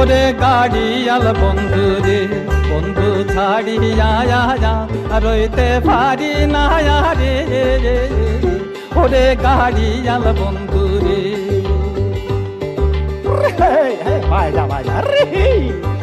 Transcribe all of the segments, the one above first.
ওরে গাড়িয়াল বন্ধু রে বন্ধু ছাড়িয়া যা রইতে পারি না রে। ওরে গাড়িয়াল বন্ধু রে। বাজা বাজা vaya,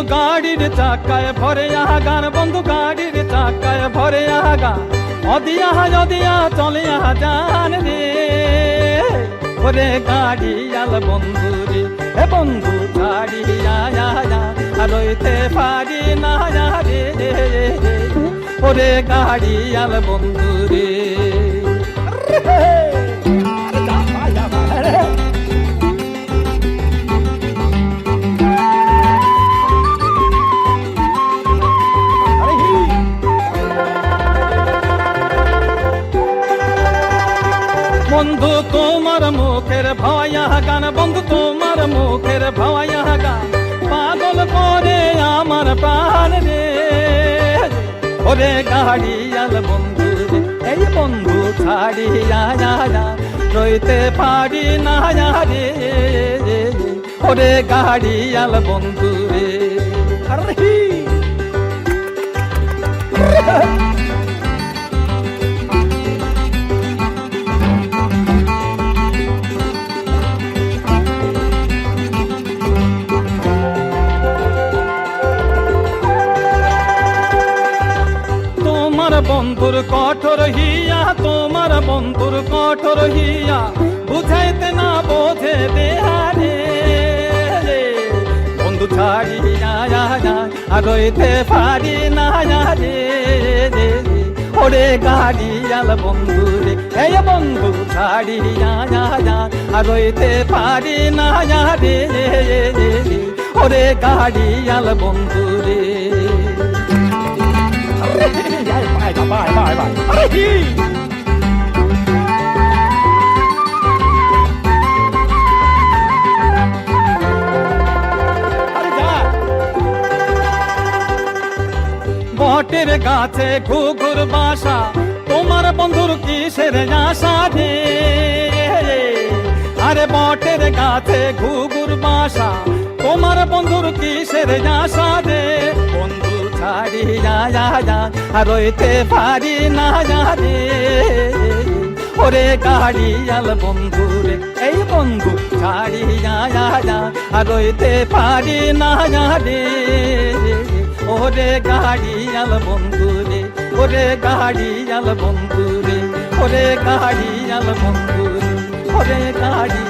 বন্ধু গাড়ির চাকায় ভরে আগান বন্ধু গাড়ির চাকায় ভরে আগা অদিয়া অদিয়া, চলে যান রে। ওরে গাড়িয়াল বন্ধু রে, এ বন্ধু ছাড়িয়া রইতে পারি না রে। ওরে গাড়িয়াল বন্ধু রে। বন্ধু, তোমার মুখের ভয়া গান। বন্ধু, তোমার মুখের ভয়া গান। পাগল করে আমার প্রাণ রে। ওরে গাড়িয়াল বন্ধু এই বন্ধু ছাড়িয়া রইতে পারি না রে। ওরে গাড়িয়াল বন্ধু রে। Rihi. বন্ধুর কঠোর হিয়া, তোমার বন্ধুর কঠোর হিয়া। বুঝাইতে না বোঝে দেহারে বন্ধু ছাড়িয়া আর রইতে পারি না রে ওরে গাড়িয়াল বন্ধু রে এই বন্ধু ছাড়িয়া আর রইতে পারি না রে ওরে গাড়িয়াল বন্ধু রে Rihi. আরে বটের গাছে ঘুঘুর বাসা, তোমার বন্ধুর কিসের আশা রে? আরে বটের গাছে ঘুঘুর বাসা, তোমার বন্ধুর কিসের আশা রে? বন্ধু ছাড়িয়া যা রইতে পারি না রে। ওরে গাড়িয়াল বন্ধু রে, এই বন্ধু ছাড়িয়া যা রইতে পারি না রে। ওরে গাড়িয়াল বন্ধু রে, ওরে গাড়িয়াল বন্ধু রে, ওরে গাড়িয়াল বন্ধু রে, ওরে গাড়ি